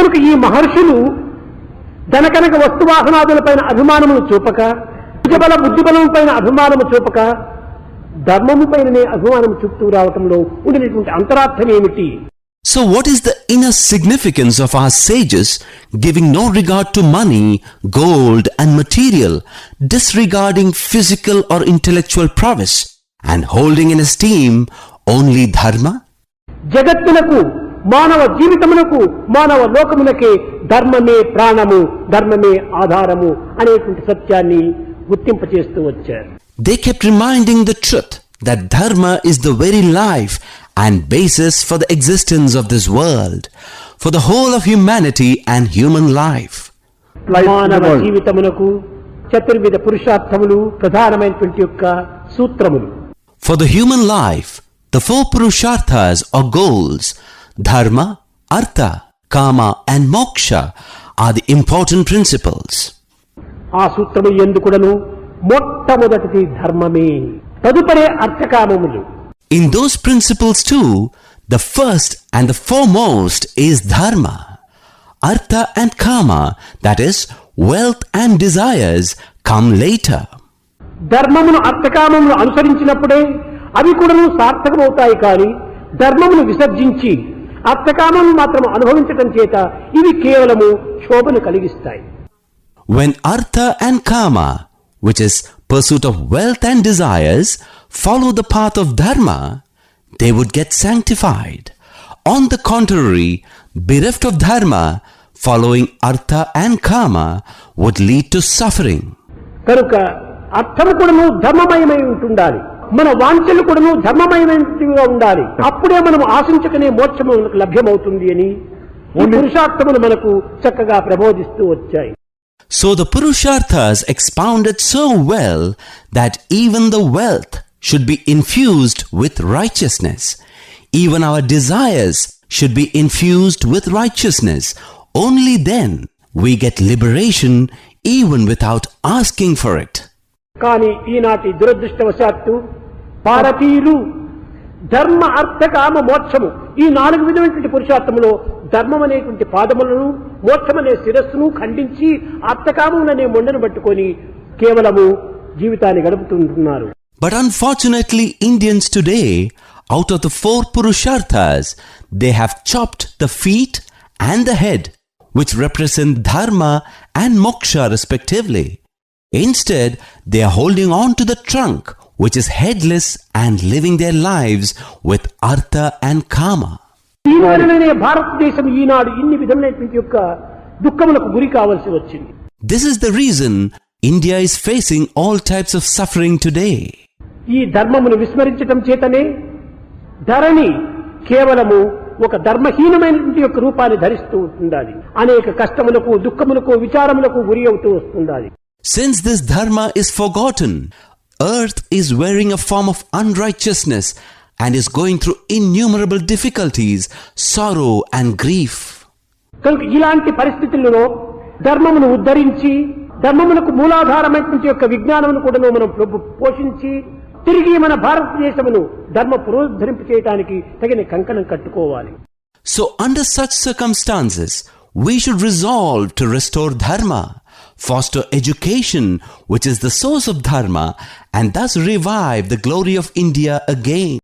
కనుక ఈ మహర్షులు ధనకనక వస్తువాహనాదులపైన అభిమానమును చూపక భుజబల బుద్ధిబలం పైన అభిమానము చూపక ధర్మము పైననే అభిమానం చూపుతూ రావటంలో ఉండినటువంటి అంతరార్థం ఏమిటి So, what is the inner significance of our sages giving no regard to money, gold, and material, disregarding physical or intellectual prowess, and holding in esteem only dharma? జగత్తులకు మానవ జీవితమునకు మానవ లోకమునకే ధర్మమే ప్రాణము ధర్మమే ఆధారము అనేటువంటి సత్యాన్ని గుర్తింపచేస్తూ వచ్చారు They kept reminding the truth that dharma is the very life and basis for the existence of this world, for the whole of humanity and human life. For the human life, the four Purusharthas or goals, dharma artha kama and moksha are the important principles ఆ సూత్రం ఎందుకుడను? మొట్టమొదటిది ధర్మమే తదుపరి అర్థకామములు. In those principles to the first and the foremost is dharma artha and kama that is wealth and desires come later ధర్మమును అర్థకామమును అనుసరించినప్పుడే అవి కూడా సార్థకమవుతాయి కానీ ధర్మమును విసర్జించి అర్థకామములు మాత్రం అనుభవించటం చేత ఇవి కేవలము శోభను కలిగిస్తాయి When Artha and Kama, which is pursuit of wealth and desires, follow the path of Dharma, they would get sanctified. On the contrary, bereft of Dharma, following Artha and Kama, would lead to suffering. కనుక అర్థము కూడాను ధర్మమయమై ఉంటుండాలి మన వాంఛలు కూడాను ధర్మమయమైనవిగా ఉండాలి అప్పుడే మనం ఆశించకనే మోక్షము మనకు లభ్యమవుతుంది అని ఈ పురుషార్థములు మనకు చక్కగా ప్రబోధిస్తూ వచ్చాయి So the Purusharthas expounded so well that even the wealth should be infused with righteousness. Even our desires should be infused with righteousness. Only then we get liberation even without asking for it. కానీ ఈనాటి దురదృష్టవశాత్తు పారతీలు ధర్మ అర్థ కామ మోక్షము. ఈ నాలుగు విధమైనటువంటి పురుషార్థములో ధర్మం అనేటువంటి పాదములను అనే శిరస్సును ఖండించి అర్థకామం అనే మొండను పట్టుకొని కేవలము జీవితాన్ని గడుపుతుంటున్నారు. But unfortunately Indians today out of the four purusharthas they have chopped the feet and the head which represent dharma and moksha respectively instead they are holding on to the trunk which is headless and living their lives with Artha and Kama. ఈ వలననే భారతదేశం ఈనాడు ఇన్ని విధమైనటువంటి యొక్క దుఃఖములకు గురి కావలసి వచ్చింది This is the reason India is facing all types of suffering today. ఈ ధర్మమును విస్మరించటం చేతనే ధరణి కేవలము ఒక ధర్మహీనమైనటువంటి యొక్క రూపాన్ని ధరిస్తూ ఉండాలి అనేక కష్టములకు దుఃఖములకు విచారములకు గురి అవుతూ వస్తుండాలి Since this dharma is forgotten, earth is wearing a form of unrighteousness and is going through innumerable difficulties, sorrow, and grief. కనుక ఇలాంటి పరిస్థితులలో ధర్మమును ఉద్ధరించి ధర్మమునకు మూలాధారమైనటువంటి యొక్క విజ్ఞానమును కూడా మనం ప్రభు- పోషించి తిరిగి మన భారతదేశమును ధర్మ పునరుద్ధరింపు చేయడానికి తగిన కంకణం కట్టుకోవాలి So, under such circumstances, we should resolve to restore dharma, foster education, which is the source of dharma, and thus revive the glory of India again.